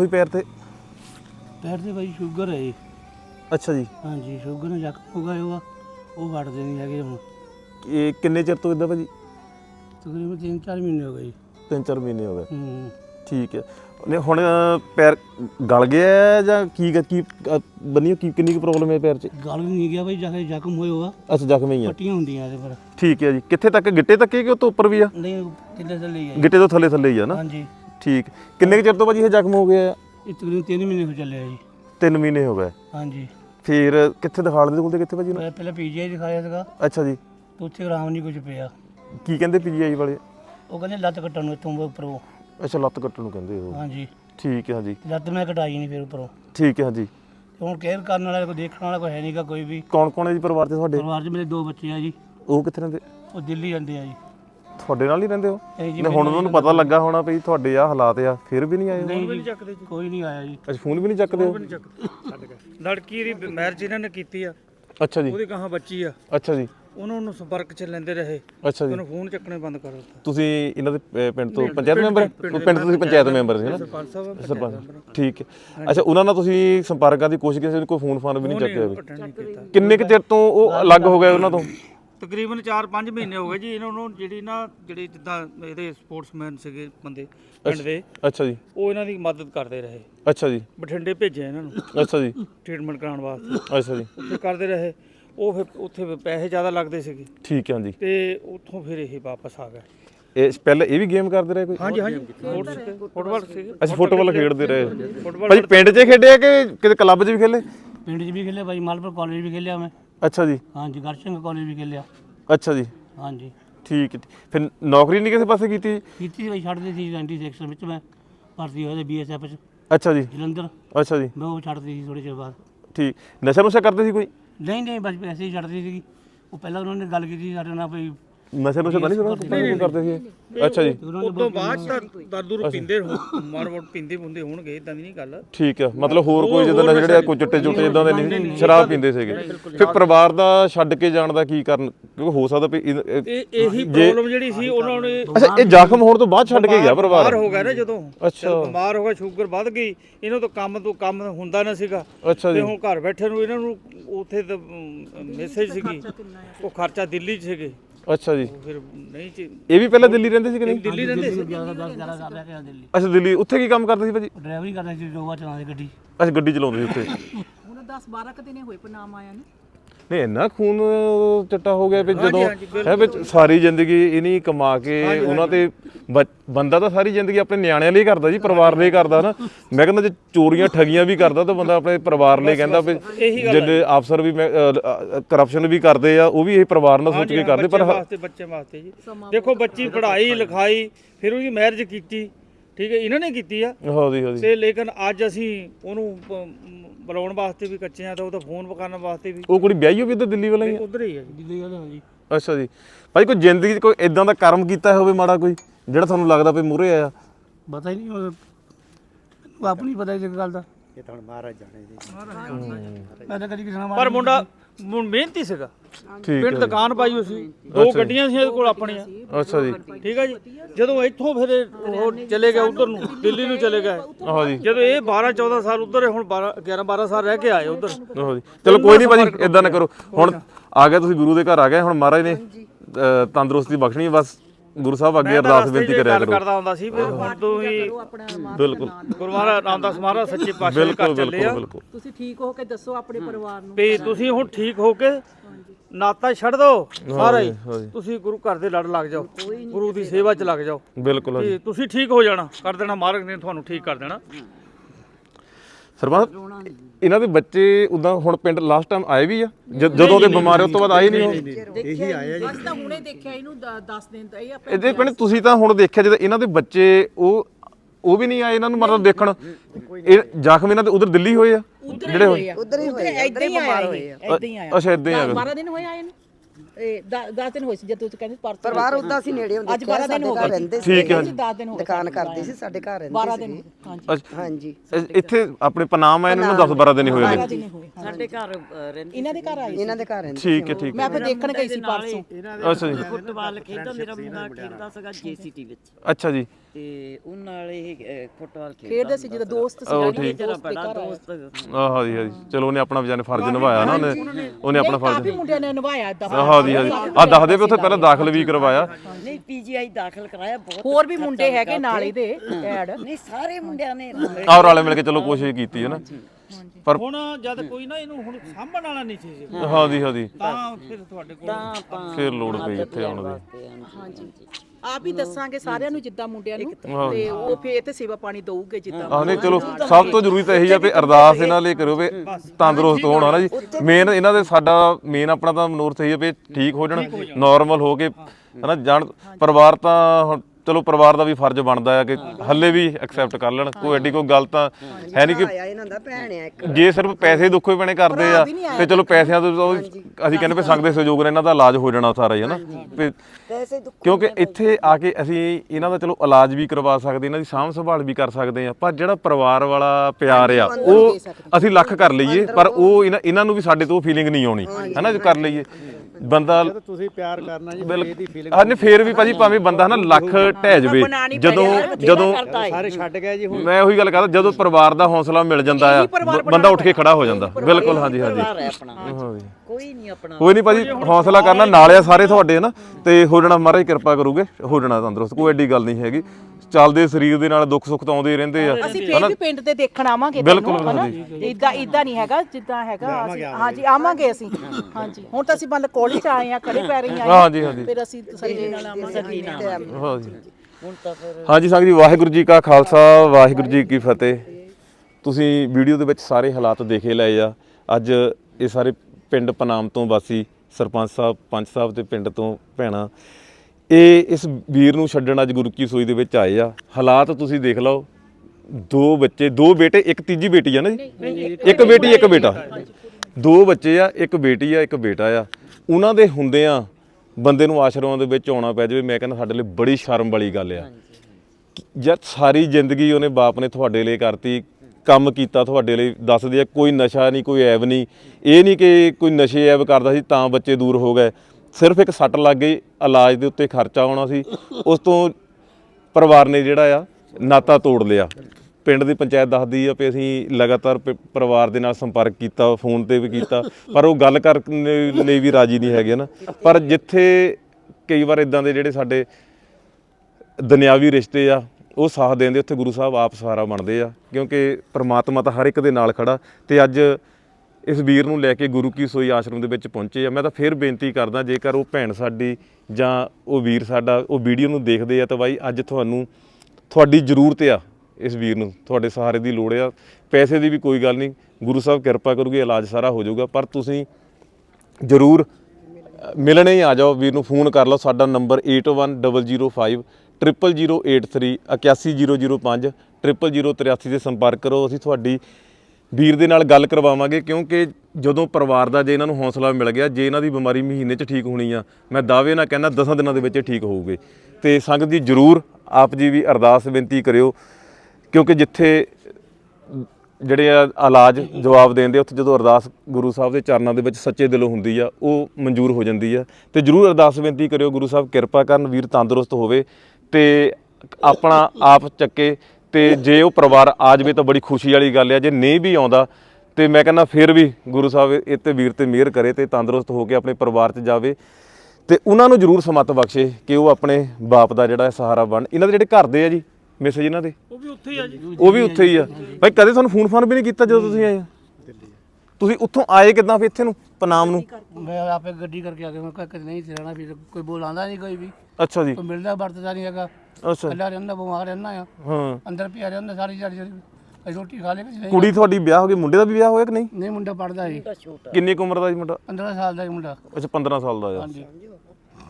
ਕੋਈ ਪੈਰ ਤੇ? ਪੈਰ ਤੇ ਬਾਈ ਸ਼ੂਗਰ ਹੈ ਜੀ। ਅੱਛਾ ਜੀ। ਹਾਂਜੀ ਸ਼ੂਗਰ ਨੂੰ ਜ਼ਖਮ ਹੋ ਗਿਆ ਉਹ ਉਹ ਵੜਦੇ ਨਹੀਂ ਹੈਗੇ ਹੁਣ। ਇਹ ਕਿੰਨੇ ਚਿਰ ਤੋਂ ਇਦਾਂ ਭਾਜੀ? ਤਕਰੀਬਨ 3-4 ਮਹੀਨੇ ਹੋ ਗਏ ਜੀ। ਤਿੰਨ ਚਾਰ ਮਹੀਨੇ ਹੋ ਗਏ। ਹੂੰ। ਠੀਕ ਹੈ। ਨੇ ਹੁਣ ਪੈਰ ਗਲ ਗਿਆ ਹੈ ਜਾਂ ਕੀ ਕੀ ਬੰਨੀ ਕੀ ਕਿੰਨੀ ਕੁ ਪ੍ਰੋਬਲਮ ਹੈ ਪੈਰ 'ਚ? ਗਲ ਨਹੀਂ ਗਿਆ ਬਾਈ ਜਾ ਕੇ ਜ਼ਖਮ ਹੋਇਆ ਹੋਆ ਅੱਛਾ ਜ਼ਖਮ ਹੀ ਆ। ਪੱਟੀਆਂ ਹੁੰਦੀਆਂ ਇਹਦੇ ਪਰ। ਠੀਕ ਹੈ ਜੀ। ਕਿੱਥੇ ਤੱਕ? ਗਿੱਟੇ ਤੱਕ ਹੈ ਕਿ ਉਹ ਤੋਂ ਉੱਪਰ ਵੀ ਆ? ਨਹੀਂ ਕਿੱਲੇ ਥੱਲੇ ਹੀ ਹੈ ਜੀ। ਗਿੱਟੇ ਤੋਂ ਥੱਲੇ ਥੱਲੇ ਹੀ ਆ ਨਾ? ਹਾਂਜੀ। ਠੀਕ। ਕਿੰਨੇ ਕੁ ਚਿਰ ਤੋਂ ਭਾਜੀ ਇਹ ਜ਼ਖਮ ਹੋ ਗਿਆ? ਇਹ ਤਕਰੀਬਨ 3 ਮਹੀਨੇ ਹੋ ਚੱਲੇ ਆ ਜੀ। 3 ਮਹੀਨੇ ਹੋ ਗਏ। ਹਾਂਜੀ। ਫਿਰ ਕਿੱਥੇ ਦਿਖਾ ਲਦੇ ਕੋਲ ਤੇ ਕਿੱਥੇ ਭਾਜੀ ਨੂੰ ਪਹਿਲਾਂ- ਪਹਿਲਾਂ ਪੀਜੀਆਈ ਦਿਖਾਇਆ ਸੀਗਾ। ਅੱਛਾ ਜੀ। ਤੇ ਉੱਥੇ ਆਰਾਮ ਨਹੀਂ ਕੁਝ ਪਿਆ। ਕੀ ਕਹਿੰਦੇ ਪੀਜੀਆਈ ਵਾਲੇ? ਉਹ ਕਹਿੰਦੇ ਲੱਤ ਕੱਟਣ ਨੂੰ ਇੱਥੋਂ ਉੱਪਰੋਂ ਅੱਛਾ ਲੱਤ ਕੱਟਣ ਨੂੰ ਕਹਿੰਦੇ ਉਹ। ਹਾਂਜੀ। ਠੀਕ ਹੈ ਤੇ ਲੱਤ ਮੈਂ ਕਟਾਈ ਨਹੀਂ ਫਿਰ ਉੱਪਰੋਂ। ਠੀਕ ਹੈ ਤੇ ਹੁਣ ਕੇਅਰ ਕਰਨ ਵਾਲਾ ਕੋਈ ਦੇਖਣ ਵਾਲਾ ਕੋਈ ਹੈ ਨਹੀਂਗਾ ਕੋਈ ਵੀ। ਕੌਣ ਕੌਣ ਹੈ ਜੀ ਪਰਿਵਾਰ 'ਚ ਤੁਹਾਡੇ? ਪਰਿਵਾਰ 'ਚ ਮੇਰੇ ਦੋ ਬੱਚੇ ਆ ਜੀ। ਉਹ ਕਿੱਥੇ ਰਹਿੰਦੇ? ਉਹ ਦਿੱਲੀ ਜਾਂਦੇ ਆ ਜੀ। ਤੁਹਾਡੇ ਨਾਲ ਹੀ ਰਹਿੰਦੇ ਹੋ? ਇਹ ਜੀ ਨੇ ਹੁਣ ਉਹਨਾਂ ਨੂੰ ਪਤਾ ਲੱਗਾ ਹੋਣਾ ਵੀ ਤੁਹਾਡੇ ਆ ਹਾਲਾਤ ਆ ਫਿਰ ਵੀ ਨਹੀਂ ਆਏ? ਨਹੀਂ ਜੀ ਕੋਈ ਨਹੀਂ ਆਇਆ ਜੀ। ਅੱਛਾ ਫੋਨ ਵੀ ਨਹੀਂ ਚੱਕਦੇ ਹੋ? ਲੜਕੀ ਦੀ ਮੈਰਿਜ ਇਹਨਾਂ ਨੇ ਕੀਤੀ ਆ ਅੱਛਾ ਜੀ। ਉਹਦੀ ਕਹਾ ਬੱਚੀ ਆ। ਅੱਛਾ ਜੀ। ਉਹਨਾਂ ਨੂੰ ਸੰਪਰਕ ਚ ਲੈਂਦੇ ਰਹੇ। ਅੱਛਾ ਜੀ। ਉਹਨੂੰ ਫੋਨ ਚੱਕਣੇ ਬੰਦ ਕਰ ਦਿੱਤਾ। ਤੁਸੀਂ ਇਹਨਾਂ ਦੇ ਅਹ, ਪਿੰਡ ਤੋਂ ਪੰਚਾਇਤ ਮੈਂਬਰ? ਪਿੰਡ ਤੋਂ ਤੁਸੀਂ ਪੰਚਾਇਤ ਮੈਂਬਰ ਸੀ ਨਾ? ਸਰਪੰਚ ਸਾਹਿਬ ਸਰਪੰਚ। ਠੀਕ ਹੈ। ਅੱਛਾ ਉਹਨਾਂ ਨਾਲ ਤੁਸੀਂ ਸੰਪਰਕਾਂ ਦੀ ਕੋਸ਼ਿਸ਼ ਕੀਤੀ ਕੋਈ ਫੋਨ ਫਾਨ ਵੀ ਨਹੀਂ ਚੱਕਿਆ ਵੀ? ਅਟੈਂਡ ਨਹੀਂ ਕੀਤਾ। ਕਿੰਨੇ ਕੁ ਚਿਰ ਤੋਂ ਉਹ ਅਲੱਗ ਹੋ ਗਏ ਉਹਨਾਂ ਤੋਂ? ਤਕਰੀਬਨ 4-5 ਮਹੀਨੇ ਹੋ ਗਏ ਜੀ ਇਹਨਾਂ ਨੂੰ ਜਿਹੜੀ ਨਾ ਜਿਹੜੀ ਜਿੱਦਾਂ ਇਹਦੇ ਸਪੋਰਟਸਮੈਨ ਸੀਗੇ ਬੰਦੇ ਪਿੰਡ ਦੇ ਅੱਛਾ ਜੀ। ਉਹ ਇਹਨਾਂ ਦੀ ਮਦਦ ਕਰਦੇ ਰਹੇ। ਅੱਛਾ ਜੀ। ਬਠਿੰਡੇ ਭੇਜਿਆ ਇਹਨਾਂ ਨੂੰ। ਅੱਛਾ ਜੀ। ਟ੍ਰੀਟਮੈਂਟ ਕਰਾਉਣ ਵਾਸਤੇ। ਅੱਛਾ ਜੀ। ਉੱਥੇ ਕਰਦੇ ਰਹੇ। ਉਹ ਫਿਰ ਉੱਥੇ ਪੈਸੇ ਜ਼ਿਆਦਾ ਲੱਗਦੇ ਸੀਗੇ। ਠੀਕ ਹੈ ਜੀ ਤੇ ਉੱਥੋਂ ਫਿਰ ਇਹ ਵਾਪਸ ਆ ਗਏ। ਇਹ ਪਹਿਲਾਂ ਇਹ ਵੀ ਗੇਮ ਕਰਦੇ ਰਹੇ ਕੋਈ? ਹਾਂਜੀ ਹਾਂਜੀ। ਫੁੱਟਬਾਲ ਅੱਛਾ ਫੁੱਟਬਾਲ ਖੇਡਦੇ ਰਹੇ। ਭਾਈ ਪਿੰਡ 'ਚ ਖੇਡਿਆ ਕਿ ਕਿਤੇ ਕਲੱਬ 'ਚ ਵੀ ਖੇਲੇ? ਪਿੰਡ 'ਚ ਵੀ ਖੇਲਿਆ ਬਾਈ ਮਾਲਪੁਰ ਕਾਲਜ ਵੀ ਖੇਲਿਆ ਮੈਂ। ਅੱਛਾ ਜੀ। ਹਾਂਜੀ ਗਰਸ਼ੰਗ ਕਾਲਜ ਵੀ ਖੇਲਿਆ ਅੱਛਾ ਜੀ। ਹਾਂਜੀ। ਠੀਕ ਹੈ ਫਿਰ ਨੌਕਰੀ ਨਹੀਂ ਕਿਸੇ ਪਾਸੇ ਕੀਤੀ? ਕੀਤੀ ਸੀ ਬਾਈ ਛੱਡਦੇ ਸੀ 96 ਸੈਕਸ਼ਨ ਵਿੱਚ ਮੈਂ। ਭਰਤੀ ਹੋਇਆ ਬੀਐਸਐਫ 'ਚ ਅੱਛਾ ਜੀ। ਜਲੰਧਰ। ਅੱਛਾ ਜੀ। ਮੈਂ ਉਹ ਛੱਡਦੀ ਸੀ ਥੋੜੇ ਚਿਰ ਬਾਅਦ। ਠੀਕ। ਨਸ਼ਾ ਨੁਸ਼ਾ ਕਰਦੇ ਸੀ ਕੋਈ? ਨਹੀਂ ਨਹੀਂ ਬਸ ਪੈਸੇ ਹੀ ਛੱਡਦੀ ਸੀ ਉਹ ਪਹਿਲਾਂ ਉਹਨਾਂ ਨੇ ਗੱਲ ਕੀਤੀ ਸਾਡੇ ਨਾਲ ਵੀ ਨਸ਼ਾ ਨੁਸ਼ਾ ਤਾਂ ਨਹੀਂ ਕਰਦੇ ਕਰਦੇ ਸੀ ਅੱਛਾ ਜੀ। ਉਸ ਤੋਂ ਬਾਅਦ ਤਾਂ ਦਾਦੂ ਰੂ ਪੀਂਦੇ ਹੋ ਮਾਰ ਮੋਟ ਪੀਂਦੇ ਪੁੰਦੇ ਹੋਣਗੇ ਇਦਾਂ ਦੀ ਨਹੀਂ ਗੱਲ। ਠੀਕ ਹੈ ਮਤਲਬ ਹੋਰ ਕੋਈ ਜਿੱਦਾਂ ਨਸ਼ਾ ਜਿਹੜੇ ਆ, ਕੋਈ ਚਿੱਟੇ ਚੁੱਟੇ ਇਦਾਂ ਦੇ ਨਹੀਂ ਸ਼ਰਾਬ ਪੀਂਦੇ ਸੀਗੇ। ਫਿਰ ਪਰਿਵਾਰ ਦਾ ਛੱਡ ਕੇ ਜਾਣ ਦਾ ਕੀ ਕਾਰਨ? ਕਿਉਂਕਿ ਹੋ ਸਕਦਾ ਵੀ ਇਹ- ਇਹ- ਪ੍ਰੋਬਲਮ ਜਿਹੜੀ ਸੀ ਉਹਨਾਂ ਨੇ ਅੱਛਾ ਇਹ ਜ਼ਖਮ ਹੋਣ ਤੋਂ ਬਾਅਦ ਛੱਡ ਕੇ ਗਿਆ ਬਿਮਾਰ ਪਰਿਵਾਰ ਹੋ ਗਿਆ ਨਾ ਜਦੋਂ। ਅੱਛਾ। ਬਿਮਾਰ ਹੋ ਗਿਆ ਸ਼ੂਗਰ ਵੱਧ ਗਈ ਇਹਨਾਂ ਤੋਂ ਕੰਮ ਤੋਂ ਕੰਮ ਹੁੰਦਾ ਨਾ ਸੀਗਾ। ਅੱਛਾ ਤੇ ਜੀ ਹੁਣ ਘਰ ਬੈਠੇ ਨੂੰ ਇਹਨਾਂ ਨੂੰ ਉੱਥੇ ਤਾਂ ਮੈਸੇਜ ਸੀਗੀ। ਉਹ ਖਰਚਾ ਦਿੱਲੀ 'ਚ ਸੀਗੇ। ਅੱਛਾ ਜੀ। ਉਹ ਫਿਰ ਨਹੀਂ ਚ ਇਹ ਵੀ ਪਹਿਲਾਂ ਦਿੱਲੀ ਰਹਿੰਦੇ ਸੀ ਕਿ ਨਹੀਂ? ਦਿੱਲੀ ਰਹਿੰਦੇ ਸੀ? 10 10 11 ਸਾਲ ਰਹਿ ਕੇ ਆ ਦਿੱਲੀ। ਅੱਛਾ ਦਿੱਲੀ। ਉੱਥੇ ਕੀ ਕੰਮ ਕਰਦੇ ਸੀ ਭਾਜੀ? ਡਰਾਈਵਰੀ ਕਰਦਾ ਸੀ ਰੋਵਾ ਚਲਾਉਂਦੇ ਗੱਡੀ। ਅੱਛਾ ਗੱਡੀ ਚਲਾਉਂਦੇ ਸੀ ਉੱਥੇ। ਹੁਣ 10 12 ਕ ਦਿਨੇ ਹੋਏ ਪਨਾਮ ਆਇਆ ਨੂੰ। ਨਹੀਂ ਇੰਨਾ ਖੂਨ ਚਿੱਟਾ ਹੋ ਗਿਆ ਵੀ ਜਦੋਂ ਹੈ ਵਿੱਚ ਸਾਰੀ ਜ਼ਿੰਦਗੀ ਇਨੀ ਕਮਾ ਕੇ ਉਹਨਾਂ ਤੇ ਬੰਦਾ ਤਾਂ ਸਾਰੀ ਜ਼ਿੰਦਗੀ ਆਪਣੇ ਨਿਆਣਿਆਂ ਲਈ ਕਰਦਾ ਜੀ ਪਰਿਵਾਰ ਲਈ ਕਰਦਾ ਨਾ। ਮੈਂ ਕਹਿੰਦਾ ਜੇ ਚੋਰੀਆਂ ਠਗੀਆਂ ਵੀ ਕਰਦਾ ਤਾਂ ਬੰਦਾ ਆਪਣੇ ਪਰਿਵਾਰ ਲਈ ਕਹਿੰਦਾ ਵੀ ਜਿਹੜੇ ਅਫਸਰ ਵੀ ਕਰਪਸ਼ਨ ਵੀ ਕਰਦੇ ਆ ਉਹ ਵੀ ਇਹ ਪਰਿਵਾਰ ਨਾਲ ਸੋਚ ਕੇ ਕਰਦੇ ਪਰ ਵਾਸਤੇ ਬੱਚੇ ਵਾਸਤੇ ਜੀ। ਦੇਖੋ ਬੱਚੀ ਪੜ੍ਹਾਈ ਲਿਖਾਈ ਫਿਰ ਉਹਦੀ ਮੈਰਿਜ ਕੀਤੀ। ਠੀਕ ਹੈ ਇਹਨਾਂ ਨੇ ਕੀਤੀ ਆ। ਹਾਂਜੀ ਹਾਂਜੀ। ਤੇ ਲੇਕਿਨ ਅੱਜ ਅਸੀਂ ਉਹਨੂੰ ਪ- ਮ- ਬੁਲਾਉਣ ਵਾਸਤੇ ਵੀ ਕੱਚੇ ਆ ਤਾਂ ਉਹਦਾ ਫੋਨ ਪਕਾਉਣ ਵਾਸਤੇ ਵੀ। ਉਹ ਕੁੜੀ ਵਿਆਹੀ ਹੋ ਵੀ ਇੱਧਰ ਦਿੱਲੀ ਵਾਲਾ ਹੀ ਆ? ਉਧਰ ਹੀ ਆ ਜੀ। ਦਿੱਲੀ ਵਾਲੇ ਹਾਂਜੀ ਅੱਛਾ ਜੀ। ਭਾਈ ਕੋਈ ਜ਼ਿੰਦਗੀ 'ਚ ਕੋਈ ਇਦਾਂ ਦਾ ਕਰਮ ਕੀਤਾ ਹੋਵੇ ਮਾੜਾ ਕੋਈ ਜਿਹੜਾ ਤੁਹਾਨੂੰ ਲੱਗਦਾ ਵੀ ਮੂਰੇ ਆਇਆ? ਪਤਾ ਹੀ ਨਹੀਂ ਉਹ ਮੈਨੂੰ ਆਪ ਨਹੀਂ ਪਤਾ ਇਸ ਗੱਲ ਦਾ। ਮੈਂ ਤਾਂ ਕਦੀ ਕਿਸੇ ਨਾਲ ਪਰ ਮੁੰਡਾ ਮੁੰ- ਮਿਹਨਤੀ ਸੀਗਾ। ਠੀਕ ਪਿੰਡ ਦੁਕਾਨ ਪਾਈ ਹੋਈ ਸੀ। ਦੋ ਗੱਡੀਆਂ ਸੀ ਇਹਦੇ ਕੋਲ ਆਪਣੀਆਂ। ਅੱਛਾ ਜੀ। ਠੀਕ ਹੈ ਜੀ। ਜਦੋਂ ਇੱਥੋਂ ਫਿਰ ਇਹ ਉਹ ਚਲੇ ਗਏ ਉਧਰ ਨੂੰ ਦਿੱਲੀ ਨੂੰ ਚਲੇ ਗਏ। ਹਾਂਜੀ ਜਦੋਂ ਇਹ 12 14 ਸਾਲ ਉਧਰ ਹੁਣ 12 11 12 ਸਾਲ ਰਹਿ ਕੇ ਆਏ ਉਧਰ। ਲਓ ਜੀ। ਚਲੋ ਕੋਈ ਨਹੀਂ ਭਾਜੀ ਇਦਾਂ ਨਾ ਕਰੋ। ਹੁਣ ਆ ਗਏ ਤੁਸੀਂ ਗੁਰੂ ਦੇ ਘਰ ਆ ਗਏ ਹੁਣ ਮਹਾਰਾਜ ਨੇ ਤੰਦਰੁਸਤੀ ਬਖਸ਼ਣੀ ਬਸ। ਗੁਰੂ ਸਾਹਿਬ ਅੱਗੇ ਅਰਦਾਸ ਬੇਨਤੀ ਕਰਿਆ ਗੱਲ ਕਰੋ। ਕਰਦਾ ਹੁੰਦਾ ਸੀ ਫਿਰ ਹੁਣ ਤੋਂ ਹੀ ਬਿਲਕੁਲ। ਗੁਰੂ ਮਹਾਰਾਜ ਰਾਮਦਾਸ ਮਹਾਰਾਜ ਸੱਚੇ ਪਾਤਸ਼ਾਹ ਦੇ ਘਰ ਚੱਲੇ ਆ। ਤੁਸੀਂ ਠੀਕ ਹੋ ਕੇ ਦੱਸੋ ਆਪਣੇ ਪਰਿਵਾਰ ਨੂੰ। ਵੀ ਤੁਸੀਂ ਹੁਣ ਠੀਕ ਹੋ ਕੇ ਨਾਤਾ ਛੱਡ ਦਿਓ ਸਾਰਾ ਹੀ। ਤੁਸੀਂ ਗੁਰੂ ਘਰ ਦੇ ਲੜ ਲੱਗ ਜਾਓ। ਗੁਰੂ ਦੀ ਸੇਵਾ 'ਚ ਲੱਗ ਜਾਓ। ਬਿਲਕੁਲ ਹਾਂਜੀ। ਤੁਸੀਂ ਠੀਕ ਹੋ ਜਾਣਾ। ਕਰ ਦੇਣਾ ਮਹਾਰਾਜ ਨੇ ਤੁਹਾਨੂੰ ਠੀਕ ਕਰ ਦੇਣਾ। ਸਰਪੰਚ ਇਹਨਾਂ ਦੇ ਬੱਚੇ ਉਦਾਂ ਹੁਣ ਪਿੰਡ ਲਾਸਟ ਟਾਈਮ ਆਏ ਵੀ ਆ। ਜ- ਜਦੋਂ ਦੇ ਬਿਮਾਰ ਉਸ ਤੋਂ ਬਾਅਦ ਆਏ ਨਹੀਂ ਉਹ। ਦੇਖਿਆ ਅੱਜ ਤਾਂ ਹੁਣੇ ਦੇਖਿਆ ਇਹਨੂੰ 10 ਦਿਨ ਤਾਂ ਇਹ ਆਪਣੇ ਇਹਦੇ ਪਿੰਡ ਤੁਸੀਂ ਤਾਂ ਹੁਣ ਦੇਖਿਆ ਜਦੋਂ ਇਹਨਾਂ ਦੇ ਬੱਚੇ ਉਹ ਉਹ ਵੀ ਨਹੀਂ ਆਏ ਇਹਨਾਂ ਨੂੰ ਮਤਲਬ ਦੇਖਣ। ਇਹ ਜ਼ਖਮ ਇਹਨਾਂ ਦੇ ਉਧਰ ਦਿੱਲੀ ਹੋਏ ਆ। ਜਿਹੜੇ ਹੋਏ। ਉਧਰ ਹੀ ਹੋਏ ਇਦਾਂ ਹੀ ਆਇਆ ਇਦਾਂ ਹੀ ਆਇਆ ਅੱਛਾ ਇਦਾਂ ਹੀ ਆ ਗਏ 12 ਦਿਨ ਹੋਏ ਆਏ ਨੂੰ। ਇਹ 10 ਦਿਨ ਹੋਏ ਸੀ ਜਦ ਤੁਸੀਂ ਕਹਿੰਦੇ ਪਰਸੋਂ ਪਰਿਵਾਰ ਉਦਾਂ ਸੀ ਨੇੜੇ ਹੁੰਦੇ ਅੱਜ 12 ਦਿਨ ਹੋ ਗਏ ਰਹਿੰਦੇ ਸੀ। ਠੀਕ ਹੈ ਜੀ 10 ਦਿਨ ਹੋ ਗਏ ਦੁਕਾਨ ਕਰਦੀ ਸੀ ਸਾਡੇ ਘਰ ਰਹਿੰਦੇ 12 ਦਿਨ ਹਾਂਜੀ। ਹਾਂਜੀ। ਇੱਥੇ ਆਪਣੇ ਪਨਾਮ ਆਏ ਨੂੰ 10 12 ਦਿਨ ਹੀ ਹੋਏ 12 ਨੇ? ਸਾਡੇ ਘਰ ਰਹਿੰਦੇ ਇਹਨਾਂ ਦੇ ਘਰ ਆਏ। ਇਹਨਾਂ ਦੇ ਘਰ ਰਹਿੰਦੇ ਠੀਕ ਹੈ ਠੀਕ ਹੈ। ਮੈਂ ਫਿਰ ਦੇਖਣ ਗਈ ਸੀ ਪਰਸੋਂ। ਅੱਛਾ ਜੀ। ਫੁੱਟਬਾਲ ਖੇਡਦਾ ਮੇਰਾ ਮੁੰਡਾ ਖੇਡਦਾ ਸੀਗਾ ਜੀਸੀਟੀ ਵਿੱਚ। ਅੱਛਾ ਜੀ। ਤੇ ਉਹਨਾਂ ਨਾਲ ਇਹ ਫੁੱਟਬਾਲ ਖੇਡਦੇ ਸੀ ਜਦੋਂ ਦੋਸਤ ਸੀ ਉਹ ਠੀਕ। ਦੇ ਬੜਾ। ਦੋਸਤ ਆਹ ਹਾਂਜੀ ਹਾਂਜੀ। ਚਲੋ ਉਹਨੇ ਆਪਣਾ ਵਿਚਾਰੇ ਫਰਜ਼ ਨਿਭਾਇਆ ਨਾ ਉਹਨੇ ਉਹਨੇ ਆਪਣਾ ਨਹੀਂ, ਕਾਫੀ ਫਰਜ਼ ਮੁੰਡਿਆਂ ਨੇ ਨਿਭਾਇਆ ਏਦਾਂ। ਆਹ ਹਾਂਜੀ ਹਾਂਜੀ। ਆ ਦੱਸਦੇ ਵੀ ਉੱਥੇ ਪਹਿਲਾਂ ਦਾਖਲ ਵੀ ਕਰਵਾਇਆ। ਨਹੀਂ ਪੀਜੀਆਈ ਦਾਖਲ ਕਰਾਇਆ ਬਹੁਤ ਹੋਰ ਵੀ ਮੁੰਡੇ ਹੈਗੇ ਨਾਲ। ਇਹਦੇ ਐਡ। ਨਹੀਂ ਸਾਰੇ ਮੁੰਡਿਆਂ ਨੇ ਔਰ ਵਾਲੇ ਮਿਲ ਕੇ ਚਲੋ ਕੋਸ਼ਿਸ਼ ਕੀਤੀ ਹੈ ਨਾ। ਪਰ ਹੁਣ ਜਦ ਕੋਈ ਨਾ ਇਹਨੂੰ ਹੁਣ ਸਾਂਭਣ ਵਾਲਾ ਨਹੀਂ ਸੀ ਜੀ। ਹਾਂਜੀ ਹਾਂਜੀ ਤਾਂ ਫਿਰ ਤੁਹਾਡੇ ਕੋਲ ਤਾਂ ਆਪਾਂ ਫਿਰ ਲੋੜ ਪਈ ਇੱਥੇ ਆਉਣ ਦੀ। ਹਾਂਜੀ। ਆਪ ਹੀ ਦੱਸਾਂਗੇ ਸਾਰਿਆਂ ਨੂੰ ਜਿੱਦਾਂ ਮੁੰਡਿਆਂ ਨੂੰ ਤੇ ਉਹ ਫੇਰ ਤੇ ਸੇਵਾ ਪਾਣੀ ਦਊਗੇ ਜਿੱਦਾਂ ਆਹ ਨਹੀਂ ਚਲੋ ਸਭ ਤੋਂ ਜ਼ਰੂਰੀ ਤਾਂ ਇਹੀ ਆ ਵੀ ਅਰਦਾਸ ਇਹਨਾਂ ਲਈ ਕਰੋ ਵੀ ਤੰਦਰੁਸਤ ਹੋਣ ਹਨਾ ਜੀ? ਮੇਨ ਇਹਨਾਂ ਦੇ ਸਾਡਾ ਮੇਨ ਆਪਣਾ ਤਾਂ ਮਨੋਰਥ ਇਹੀ ਆ ਵੀ ਠੀਕ ਹੋ ਜਾਣ ਨਾਰਮਲ ਹੋ ਕੇ ਹਨਾ ਜਾਣ ਪਰਿਵਾਰ ਤਾਂ ਹੁਣ ਚਲੋ ਪਰਿਵਾਰ ਦਾ ਵੀ ਫਰਜ਼ ਬਣਦਾ ਹੈ ਕਿ ਹੱਲੇ ਵੀ ਐਕਸੈਪਟ ਕਰ ਲੈਣ। ਕੋਈ ਐਡੀ ਕੋਈ ਗੱਲ ਤਾਂ ਹੈ ਨਹੀਂ ਕਿ ਆਇਆ ਇਹਨਾਂ ਦਾ ਭੈਣ ਆ ਇੱਕ। ਜੇ ਸਿਰਫ ਪੈਸੇ ਦੁੱਖੋਂ ਹੀ ਬਣੇ ਕਰਦੇ ਆ ਤੇ ਚਲੋ ਪੈਸਿਆਂ ਤੋਂ ਤਾਂ ਅਸੀਂ ਕਹਿੰਦੇ ਵੀ ਸੰਗ ਦੇ ਸਹਿਯੋਗ ਨਾਲ ਇਹਨਾਂ ਦਾ ਇਲਾਜ ਹੋ ਜਾਣਾ ਸਾਰਾ ਹੀ ਹਨਾ? ਪੈਸੇ ਦੁੱਖ ਕਿਉਂਕਿ ਇੱਥੇ ਆ ਕੇ ਅਸੀਂ ਇਹਨਾਂ ਦਾ ਚਲੋ ਇਲਾਜ ਵੀ ਕਰਵਾ ਸਕਦੇ ਇਹਨਾਂ ਦੀ ਸਾਂਭ ਸੰਭਾਲ ਵੀ ਕਰ ਸਕਦੇ ਆ ਪਰ ਜਿਹੜਾ ਪਰਿਵਾਰ ਵਾਲਾ ਪਿਆਰ ਆ ਉਹ ਅਸੀਂ ਲੱਖ ਕਰ ਲਈਏ ਪਰ ਉਹ ਇਹਨਾਂ ਇਹਨਾਂ ਨੂੰ ਵੀ ਸਾਡੇ ਤੋਂ ਫੀਲਿੰਗ ਨਹੀਂ ਆਉਣੀ ਹੈਨਾ? ਜੇ ਕਰ ਲਈਏ। ਬੰਦਾ ਤੁਸੀਂ ਪਿਆਰ ਕਰਨਾ ਜੀ ਬਿਲਕੁਲ। ਹਾਂ ਨਹੀਂ ਫੇਰ ਵੀ ਭਾਜੀ ਭਾਵੇਂ ਬੰਦਾ ਹਨਾ ਲੱਖ ਢਹਿ ਜਵੇ ਬਣਾਉਣੀ ਜਦੋਂ ਜਦੋਂ ਸਾਰੇ ਛੱਡ ਗਏ ਜੀ ਹੁਣ। ਮੈਂ ਉਹੀ ਗੱਲ ਕਰਦਾ ਜਦੋਂ ਪਰਿਵਾਰ ਦਾ ਹੌਸਲਾ ਮਿਲ ਜਾਂਦਾ ਆ ਬੰਦਾ ਉੱਠ ਕੇ ਖੜਾ ਹੋ ਜਾਂਦਾ। ਬਿਲਕੁਲ ਹਾਂਜੀ ਹਾਂਜੀ। ਪਰਿਵਾਰ ਹੈ ਆਪਣਾ। ਹਾਂਜੀ ਕੋਈ ਨਹੀਂ ਆਪਣਾ। ਕੋਈ ਨਹੀਂ ਭਾਜੀ ਹੌਸਲਾ ਕਰਨਾ ਨਾਲ ਆ ਸਾਰੇ ਤੁਹਾਡੇ ਨਾ ਤੇ ਹੋ ਜਾਣਾ ਮਹਾਰਾਜ ਕਿਰਪਾ ਕਰੂਗੇ ਹੋ ਜਾਣਾ ਤੰਦਰੁਸਤ ਕੋਈ ਐਡੀ ਗੱਲ ਨਹੀਂ ਹੈਗੀ। ਚੱਲਦੇ ਸਰੀਰ ਦੇ ਨਾਲ ਦੁੱਖ ਸੁੱਖ ਤਾਂ ਆਉਂਦੇ ਹੀ ਰਹਿੰਦੇ ਆ। ਅਸੀਂ ਫੇਰ ਵੀ ਪਿੰਡ ਤੇ ਦੇਖਣ ਆਵਾਂਗੇ ਬਿਲਕੁਲ, ਇਦਾਂ ਇਦਾਂ ਨਹੀਂ ਹੈਗਾ ਜਿੱਦਾਂ ਹੈਗਾ ਅਸੀਂ ਹਾਂਜੀ ਆਵਾਂਗੇ ਅਸੀਂ। ਹਾਂਜੀ ਹੁਣ ਤਾਂ ਅਸੀਂ ਮਤਲਬ ਕਾਲਜ ਚ ਆਏ ਆ ਖੜੇ ਪੈ ਰਹੀ ਹਾਂ। ਹਾਂਜੀ ਹਾਂਜੀ। ਫਿਰ ਅਸੀਂ ਤਸੱਲੀ ਨਾਲ ਆਵਾਂਗੇ। ਹਾਂਜੀ। ਹੁਣ ਤਾਂ ਫਿਰ ਹਾਂਜੀ ਸੰਗ ਜੀ ਵਾਹਿਗੁਰੂ ਜੀ ਕਾ ਖਾਲਸਾ ਵਾਹਿਗੁਰੂ ਜੀ ਕੀ ਫਤਿਹ। ਤੁਸੀਂ ਵੀਡੀਓ ਦੇ ਵਿੱਚ ਸਾਰੇ ਹਾਲਾਤ ਦੇਖੇ ਲਏ ਆ। ਅੱਜ ਇਹ ਸਾਰੇ ਪਿੰਡ ਪਨਾਮ ਤੋਂ ਵਾਸੀ ਸਰਪੰਚ ਸਾਹਿਬ ਪੰਚ ਸਾਹਿਬ ਤੇ ਪਿੰਡ ਤੋਂ ਭੈਣਾ। ਇਹ ਇਸ ਵੀਰ ਨੂੰ ਛੱਡਣ ਅੱਜ ਗੁਰੂ ਕੀ ਸੋਈ ਦੇ ਵਿੱਚ ਆਏ ਆ। ਹਾਲਾਤ ਤੁਸੀਂ ਦੇਖ ਲਓ। ਦੋ ਬੱਚੇ ਦੋ ਬੇਟੇ ਇੱਕ ਤੀਜੀ ਬੇਟੀ ਆ ਨਾ ਜੀ? ਇੱਕ ਬੇਟੀ ਇੱਕ ਬੇਟਾ ਦੋ ਬੱਚੇ ਆ ਇੱਕ ਬੇਟੀ ਆ ਇੱਕ ਬੇਟਾ ਆ। ਉਹਨਾਂ ਦੇ ਹੁੰਦਿਆਂ ਬੰਦੇ ਨੂੰ ਆਸ਼ਰਮਾਂ ਦੇ ਵਿੱਚ ਆਉਣਾ ਪੈ ਜਾਵੇ। ਮੈਂ ਕਹਿੰਦਾ ਸਾਡੇ ਲਈ ਬੜੀ ਸ਼ਰਮ ਵਾਲੀ ਗੱਲ ਆ। ਜਦ ਸਾਰੀ ਜ਼ਿੰਦਗੀ ਉਹਨੇ ਬਾਪ ਨੇ ਤੁਹਾਡੇ ਲਈ ਕਰਤੀ ਕੰਮ ਕੀਤਾ ਤੁਹਾਡੇ ਲਈ, ਦੱਸਦੇ ਆ ਕੋਈ ਨਸ਼ਾ ਨਹੀਂ, ਕੋਈ ਐਬ ਨਹੀਂ। ਇਹ ਨਹੀਂ ਕਿ ਕੋਈ ਨਸ਼ੇ ਐਬ ਕਰਦਾ ਸੀ ਤਾਂ ਬੱਚੇ ਦੂਰ ਹੋ ਗਏ। ਸਿਰਫ ਇੱਕ ਸੱਟ ਲੱਗ ਗਈ, ਇਲਾਜ ਦੇ ਉੱਤੇ ਖਰਚਾ ਆਉਣਾ ਸੀ। ਉਸ ਤੋਂ ਪਰਿਵਾਰ ਨੇ ਜਿਹੜਾ ਆ, ਨਾਤਾ ਤੋੜ ਲਿਆ। ਪਿੰਡ ਦੀ ਪੰਚਾਇਤ ਦੱਸਦੀ ਆ ਵੀ ਅਸੀਂ ਲਗਾਤਾਰ ਪ- ਪਰਿਵਾਰ ਦੇ ਨਾਲ ਸੰਪਰਕ ਕੀਤਾ, ਫੋਨ ਤੇ ਵੀ ਕੀਤਾ। ਪਰ ਉਹ ਗੱਲ ਕਰਨ ਲਈ ਵੀ ਰਾਜੀ ਨਹੀਂ ਹੈਗੇ ਨਾ। ਪਰ ਜਿੱਥੇ ਕਈ ਵਾਰ ਇਦਾਂ ਦੇ ਜਿਹੜੇ ਸਾਡੇ ਦੁਨਿਆਵੀ ਰਿਸ਼ਤੇ ਆ ਉਹ ਸਾਥ ਦੇਂਦੇ ਉੱਥੇ ਗੁਰੂ ਸਾਹਿਬ ਆਪ ਸਹਾਰਾ ਬਣਦੇ ਆ ਕਿਉਂਕਿ ਪ੍ਰਮਾਤਮਾ ਤਾਂ ਹਰ ਇੱਕ ਦੇ ਨਾਲ ਖੜਾ। ਤੇ ਅੱਜ ਇਸ ਵੀਰ ਨੂੰ ਲੈ ਕੇ ਗੁਰੂ ਕੀ ਸੋਈ ਆਸ਼ਰਮ ਦੇ ਵਿੱਚ ਪਹੁੰਚੇ ਆ। ਮੈਂ ਤਾਂ ਫੇਰ ਬੇਨਤੀ ਕਰਦਾ ਜੇਕਰ ਉਹ ਭੈਣ ਸਾਡੀ ਜਾਂ ਉਹ ਵੀਰ ਸਾਡਾ ਉਹ ਵੀਡੀਓ ਨੂੰ ਦੇਖਦੇ ਆ ਤਾਂ ਬਾਈ ਅੱਜ ਤੁਹਾਨੂੰ ਤੁਹਾਡੀ ਜ਼ਰੂਰਤ ਆ ਇਸ ਵੀਰ ਨੂੰ ਤੁਹਾਡੇ ਸਹਾਰੇ ਦੀ ਲੋੜ ਆ। ਪੈਸੇ ਦੀ ਵੀ ਕੋਈ ਗੱਲ ਨਹੀਂ ਗੁਰੂ ਸਾਹਿਬ ਕਿਰਪਾ ਕਰੂਗੇ ਇਲਾਜ ਸਾਰਾ ਹੋ ਜਾਊਗਾ। ਪਰ ਤੁਸੀਂ ਜਰੂਰ ਅ, ਮਿਲਣੇ ਹੀ ਆ ਜਾਓ ਵੀਰ ਨੂੰ ਫੋਨ ਕਰ ਲਓ ਸਾਡਾ ਨੰਬਰ 810005 00083 81005 00083 ਤੇ ਸੰਪਰਕ ਕਰੋ। ਅਸੀਂ ਤੁਹਾਡੀ ਵੀਰ ਦੇ ਨਾਲ ਗੱਲ ਕਰਵਾਵਾਂਗੇ ਕਿਉਂਕਿ ਜਦੋਂ ਪਰਿਵਾਰ ਦਾ ਜੇ ਇਹਨਾਂ ਨੂੰ ਹੌਸਲਾ ਮਿਲ ਗਿਆ, ਜੇ ਇਹਨਾਂ ਦੀ ਬਿਮਾਰੀ ਮਹੀਨੇ 'ਚ ਠੀਕ ਹੋਣੀ ਆ, ਮੈਂ ਦਾਅਵੇ ਨਾਲ ਕਹਿੰਦਾ 10 ਦਿਨਾਂ ਦੇ ਵਿੱਚ ਠੀਕ ਹੋਊਗੇ। ਤੇ ਸੰਗਤ ਜੀ ਜਰੂਰ ਆਪ ਜੀ ਵੀ ਅਰਦਾਸ ਬੇਨਤੀ ਕਰਿਓ, ਕਿਉਂਕਿ ਜਿੱਥੇ ਜਿਹੜੇ ਆ ਇਲਾਜ ਜਵਾਬ ਦੇਂਦੇ ਉੱਥੇ ਜਦੋਂ ਅਰਦਾਸ ਗੁਰੂ ਸਾਹਿਬ ਦੇ ਚਰਨਾਂ ਦੇ ਵਿੱਚ ਸੱਚੇ ਦਿਲੋਂ ਹੁੰਦੀ ਆ, ਉਹ ਮਨਜ਼ੂਰ ਹੋ ਜਾਂਦੀ ਆ। ਤੇ ਜਰੂਰ ਅਰਦਾਸ ਬੇਨਤੀ ਕਰਿਓ ਗੁਰੂ ਸਾਹਿਬ, ਕਿਰਪਾ ਕਰਨ ਵੀਰ ਤੰਦਰੁਸਤ ਹੋਵੇ। ਤੇ ਆਪਣਾ ਆਪ ਚੱਕੇ ਤੇ ਜੇ ਉਹ ਪਰਿਵਾਰ ਆ ਜਾਵੇ ਤਾਂ ਬੜੀ ਖੁਸ਼ੀ ਵਾਲੀ ਗੱਲ ਆ ਜੇ ਨਹੀਂ ਵੀ ਆਉਂਦਾ ਤੇ ਮੈਂ ਕਹਿੰਦਾ ਫਿਰ ਵੀ ਗੁਰੂ ਸਾਹਿਬ ਇਹ ਤੇ ਵੀਰ ਤੇ ਮਿਹਰ ਕਰੇ ਤੇ ਤੰਦਰੁਸਤ ਹੋ ਕੇ ਆਪਣੇ ਪਰਿਵਾਰ 'ਚ ਜਾਵੇ ਤੇ ਉਹਨਾਂ ਨੂੰ ਜਰੂਰ ਸਮਤ ਬਖਸ਼ੇ ਕਿ ਉਹ ਆਪਣੇ ਬਾਪ ਦਾ ਜਿਹੜਾ ਸਹਾਰਾ ਬਣ। ਇਹਨਾਂ ਦੇ ਜਿਹੜੇ ਘਰ ਦੇ ਆ ਜੀ ਮੈਸੇਜ ਇਹਨਾਂ ਦੇ? ਉਹ ਵੀ ਉੱਥੇ ਹੀ ਆ ਜੀ। ਉਹ ਵੀ ਉੱਥੇ ਹੀ ਆ। ਭਾਈ ਕਦੇ ਤੁਹਾਨੂੰ ਫੋਨ ਫਾਨ ਵੀ ਨਹੀਂ ਕੀਤਾ ਜਦੋਂ ਤੁਸੀਂ ਆਏ? ਤੁਸੀਂ ਉੱਥੋਂ ਆਏ ਕਿਦਾਂ ਫਿਰ ਇੱਥੇ ਨੂੰ? ਪਨਾਮ ਨੂੰ? ਮੈਂ ਆਪੇ ਗੱਡੀ ਕਰਕੇ ਆ ਗਿਆ ਮੈਂ ਕਿਹਾ ਕਿ ਨਹੀਂ ਰਹਿਣਾ ਫਿਰ ਕੋਈ ਬੋਲਾਂਦਾ ਨਹੀਂ ਕੋਈ ਵੀ। ਅੱਛਾ ਜੀ। ਕੋਈ ਮਿਲਦਾ ਵਰਤਦਾ ਨਹੀਂ ਹੈਗਾ। ਅੱਛਾ। ਇਕੱਲਾ ਰਹਿੰਦਾ ਬਿਮਾਰ ਰਹਿੰਦਾ ਆ। ਹਾਂ। ਅੰਦਰ ਪਿਆ ਰਹਿੰਦਾ ਸਾਰੀ ਦਿਹਾੜੀ ਅਸੀਂ ਰੋਟੀ ਖਾ ਲੇ ਨਹੀਂ ਕੁੜੀ ਤੁਹਾਡੀ ਵਿਆਹ ਹੋ ਗਈ ਮੁੰਡੇ ਦਾ ਵੀ ਵਿਆਹ ਹੋਇਆ ਕਿ ਨਹੀਂ? ਨਹੀਂ ਮੁੰਡਾ ਪੜਦਾ ਜੀ। ਕਿੰਨੀ ਕੁ ਉਮਰ ਦਾ ਜੀ ਮੁੰਡਾ? 15 ਸਾਲ ਦਾ ਹੀ ਮੁੰਡਾ। ਅੱਛਾ 15 ਸਾਲ ਦਾ ਆ। ਹਾਂਜੀ।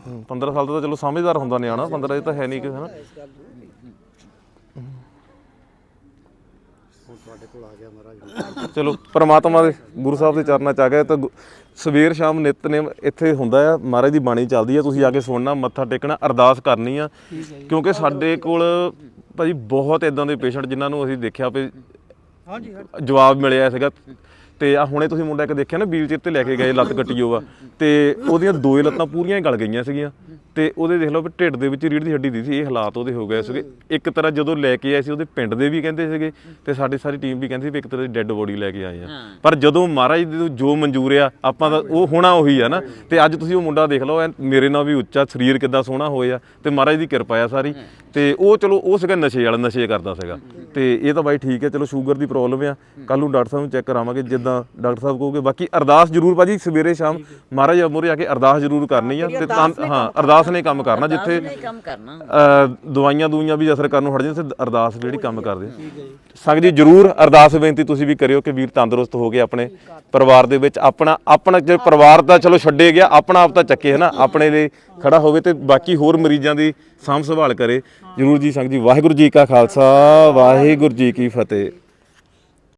ਹੂੰ, 15 ਸਾਲ ਦਾ ਤਾਂ ਚਲੋ ਸਮਝਦਾਰ ਹੁੰਦਾ ਨਿਆਣਾ 15 ਇਹ ਤਾਂ ਹੈ ਨਹੀਂ ਕਿ ਹਨਾ ਚਲੋ ਪ੍ਰਮਾਤਮਾ ਦੇ ਗੁਰੂ ਸਾਹਿਬ ਦੇ ਚਰਨਾਂ ਚ ਆ ਗਏ ਤਾਂ ਸਵੇਰ ਸ਼ਾਮ ਨਿਤਨੇਮ ਇੱਥੇ ਹੁੰਦਾ ਆ ਮਹਾਰਾਜ ਦੀ ਬਾਣੀ ਚੱਲਦੀ ਆ ਤੁਸੀਂ ਆ ਕੇ ਸੁਣਨਾ ਮੱਥਾ ਟੇਕਣਾ ਅਰਦਾਸ ਕਰਨੀ ਆ। ਕਿਉਂਕਿ ਸਾਡੇ ਕੋਲ ਭਾਜੀ ਬਹੁਤ ਇਦਾਂ ਦੇ ਪੇਸ਼ੈਂਟ ਜਿਨ੍ਹਾਂ ਨੂੰ ਅਸੀਂ ਦੇਖਿਆ ਵੀ ਹਾਂਜੀ। ਜਵਾਬ ਮਿਲਿਆ ਸੀਗਾ। ਤੇ ਆ ਹੁਣੇ ਤੁਸੀਂ ਮੁੰਡਾ ਇੱਕ ਦੇਖਿਆ ਨਾ ਵੀਲ ਚੇਅਰ ਤੇ ਲੈ ਕੇ ਗਏ ਲੱਤ ਕੱਟੀ ਹੋਆ ਤੇ ਉਹਦੀਆਂ ਦੋਏ ਲੱਤਾਂ ਪੂਰੀਆਂ ਹੀ ਗਲ ਗਈਆਂ ਸੀਗੀਆਂ। ਤੇ ਉਹਦੇ ਦੇਖ ਲਓ ਵੀ ਢਿੱਡ ਦੇ ਵਿੱਚ ਰੀੜ ਦੀ ਹੱਡੀ ਦੀ ਸੀ ਇਹ ਹਾਲਾਤ ਉਹਦੇ ਹੋ ਗਏ ਸੀਗੇ। ਇੱਕ ਤਰ੍ਹਾਂ ਜਦੋਂ ਲੈ ਕੇ ਆਏ ਸੀ ਉਹਦੇ ਪਿੰਡ ਦੇ ਵੀ ਕਹਿੰਦੇ ਸੀਗੇ ਤੇ ਸਾਡੀ ਸਾਰੀ ਟੀਮ ਵੀ ਕਹਿੰਦੀ ਸੀ ਵੀ ਇੱਕ ਤਰ੍ਹਾਂ ਦੀ ਡੈੱਡ ਬੋਡੀ ਲੈ ਕੇ ਆਏ ਆ। ਪਰ ਜਦੋਂ ਮਹਾਰਾਜ ਦੀ ਜੋ ਮਨਜ਼ੂਰ ਆ ਆਪਾਂ ਦਾ ਉਹ ਹੋਣਾ ਉਹੀ ਆ ਨਾ। ਤੇ ਅੱਜ ਤੁਸੀਂ ਉਹ ਮੁੰਡਾ ਦੇਖ ਲਓ ਐਨ ਮੇਰੇ ਨਾਲ ਵੀ ਉੱਚਾ ਸਰੀਰ ਕਿੱਦਾਂ ਸੋਹਣਾ ਹੋਇਆ ਤੇ ਮਹਾਰਾਜ ਦੀ ਕਿਰਪਾ ਆ ਸਾਰੀ। ਤੇ ਉਹ ਚਲੋ ਉਹ ਸੀਗਾ ਨਸ਼ੇ ਵਾਲਾ ਨਸ਼ੇ ਕਰਦਾ ਸੀਗਾ। ਤੇ ਇਹ ਤਾਂ ਬਾਈ ਠੀਕ ਹੈ ਚਲੋ ਸ਼ੂਗਰ ਦੀ ਪ੍ਰੋਬਲਮ ਆ। ਕੱਲ ਨੂੰ ਡਾਕਟਰ ਸਾਹਿਬ ਨੂੰ ਚੈੱਕ ਕਰਾਵਾਂਗੇ ਜਿੱਦਾਂ ਡਾਕਟਰ ਸਾਹਿਬ ਕਹੋਗੇ। ਬਾਕੀ ਅਰਦਾਸ ਜ਼ਰੂਰ ਭਾਜੀ ਸਵੇਰੇ ਸ਼ਾਮ ਮਹਾਰਾਜ ਮੂਹਰੇ ਆ ਕੇ ਅਰਦਾਸ ਜ਼ਰੂਰ ਕਰਨੀ ਆ। ਤੇ ਤਾਂ ਹਾਂ ਅਰਦਾਸ ਨੇ ਕੰਮ ਕਰਨਾ ਜਿੱਥੇ ਨਹੀਂ ਕੰਮ ਕਰਨਾ। ਅ, ਦਵਾਈਆਂ ਦੂਈਆਂ ਵੀ ਅਸਰ ਕਰਨ ਨੂੰ ਹਟ ਜਾਂਦੇ ਤੇ ਅਰਦਾਸ ਵੀ ਜਿਹੜੀ ਕੰਮ ਕਰਦੇ। ਸੰਗਤ ਜੀ। ਜਰੂਰ ਅਰਦਾਸ ਬੇਨਤੀ ਤੁਸੀਂ ਵੀ ਕਰਿਓ ਕਿ ਵੀਰ ਤੰਦਰੁਸਤ ਹੋ ਕੇ ਆਪਣੇ ਪਰਿਵਾਰ ਦੇ ਵਿੱਚ। ਆਪਣਾ ਆਪਣਾ ਜੇ ਪਰਿਵਾਰ ਦਾ ਚਲੋ ਛੱਡੇ ਗਿਆ ਆਪਣਾ ਆਪ ਤਾਂ ਚੱਕੇ ਹੈ ਨਾ ਆਪਣੇ ਲਈ ਖੜਾ ਹੋਵੇ ਤੇ ਬਾਕੀ ਹੋਰ ਮਰੀਜ਼ਾਂ ਦੀ ਸਾਂਭ ਸੰਭਾਲ ਕਰੇ। ਜਰੂਰ ਜੀ ਸੰਗਤ ਜੀ। ਵਾਹਿਗੁਰੂ ਜੀ ਕਾ ਖਾਲਸਾ ਵਾਹਿਗੁਰੂ ਜੀ ਕੀ ਫਤਿਹ।